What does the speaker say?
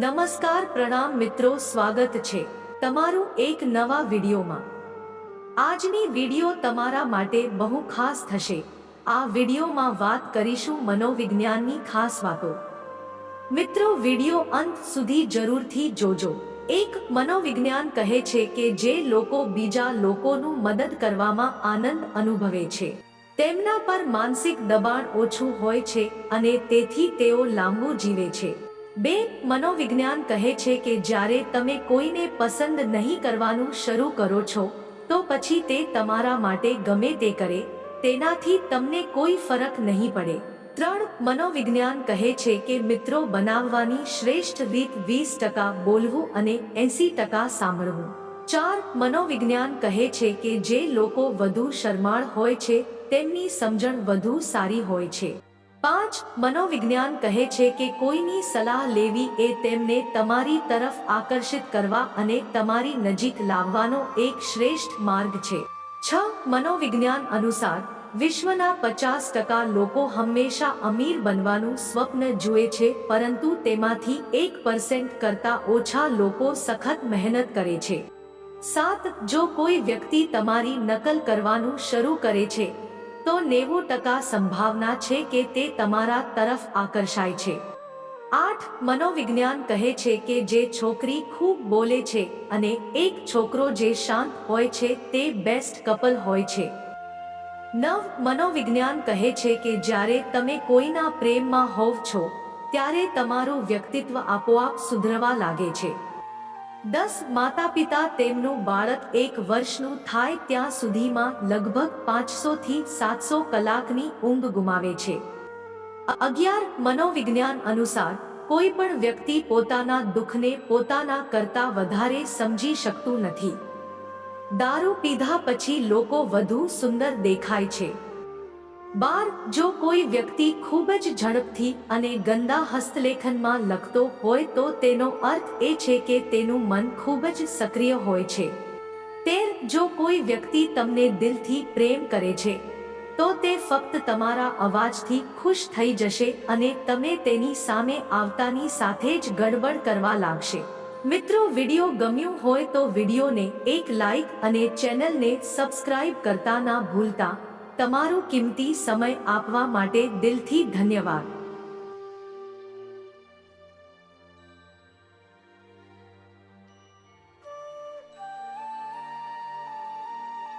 નમસ્કાર પ્રણામ મિત્રો, સ્વાગત છે તમારું એક નવા વિડીયોમાં. આજની વીડિયો તમારા માટે બહુ ખાસ થશે. આ વિડીયોમાં વાત કરીશું મનોવિજ્ઞાનની ખાસ વાતો. મિત્રો, વીડિયો અંત સુધી જરૂરથી જોજો. એક મનોવિજ્ઞાન કહે છે કે જે લોકો બીજા લોકોનું મદદ કરવામાં આનંદ અનુભવે છે. તેમના પર માનસિક દબાણ ઓછું હોય છે અને તેથી તેઓ લાંબુ જીવે છે. બે મનોવિજ્ઞાન કહે છે કે જ્યારે તમે કોઈને પસંદ નહીં કરવાનું શરૂ કરો છો, તો પછી તે તમારા માટે ગમે તે કરે, તેનાથી તમને કોઈ ફરક નહીં પડે. ત્રણ મનોવિજ્ઞાન કહે છે કે મિત્રો બનાવવાની શ્રેષ્ઠ રીત વીસ ટકા બોલવું અને એંસી ટકા સાંભળવું. ચાર મનોવિજ્ઞાન કહે છે કે જે લોકો વધુ શરમાળ હોય છે, તેમની સમજણ વધુ સારી હોય છે. પાંચ મનોવિજ્ઞાન કહે છે કે કોઈની સલાહ લેવી એ તેમને તમારી તરફ આકર્ષિત કરવા અને તમારી નજીક લાવવાનો એક શ્રેષ્ઠ માર્ગ છે. છ મનોવિજ્ઞાન અનુસાર, વિશ્વના પચાસ ટકા લોકો હંમેશા અમીર બનવાનું સ્વપ્ન જુએ છે, પરંતુ તેમાંથી એક પર્સેન્ટ કરતા ઓછા લોકો સખત મહેનત કરે છે. સાત, જો કોઈ વ્યક્તિ તમારી નકલ કરવાનું શરૂ કરે છે તો નેવું ટકા સંભાવના છે કે તે તમારા તરફ આકર્ષાય છે. આઠ, મનોવિજ્ઞાન કહે છે કે જે છોકરી ખૂબ બોલે છે અને એક છોકરો જે શાંત હોય છે તે બેસ્ટ કપલ હોય છે. નવ, મનોવિજ્ઞાન કહે છે કે જ્યારે તમે કોઈના પ્રેમમાં હોવ છો, ત્યારે તમારું વ્યક્તિત્વ આપોઆપ સુધરવા લાગે છે. દસ માતા પિતા તેમનું બાળક એક વર્ષનું થાય ત્યાં સુધીમાં લગભગ પાંચસો થી સાતસો કલાકની ઊંઘ ગુમાવે છે. અગિયાર મનોવિજ્ઞાન અનુસાર, કોઈ પણ વ્યક્તિ પોતાના દુઃખને પોતાના કરતા વધારે સમજી શકતું નથી. દારૂ પીધા પછી લોકો વધુ સુંદર દેખાય છે. બાર, જો કોઈ વ્યક્તિ ખૂબ જ ઝડપથી અને ગંદા હસ્તલેખનમાં લખતો હોય તો તેનો અર્થ એ છે કે તેનું મન ખૂબ જ સક્રિય હોય છે. તેર, જો કોઈ વ્યક્તિ તમને દિલથી પ્રેમ કરે છે, તો તે ફક્ત તમારા અવાજથી ખુશ થઈ જશે અને તમે તેની સામે આવતાની સાથે જ ગડબડ કરવા લાગશે. મિત્રો, વિડિયો ગમ્યું હોય તો વિડિયોને એક લાઈક અને ચેનલને સબસ્ક્રાઇબ કરતા ના ભૂલતા. તમારો કિંમતી સમય આપવા માટે દિલથી ધન્યવાદ.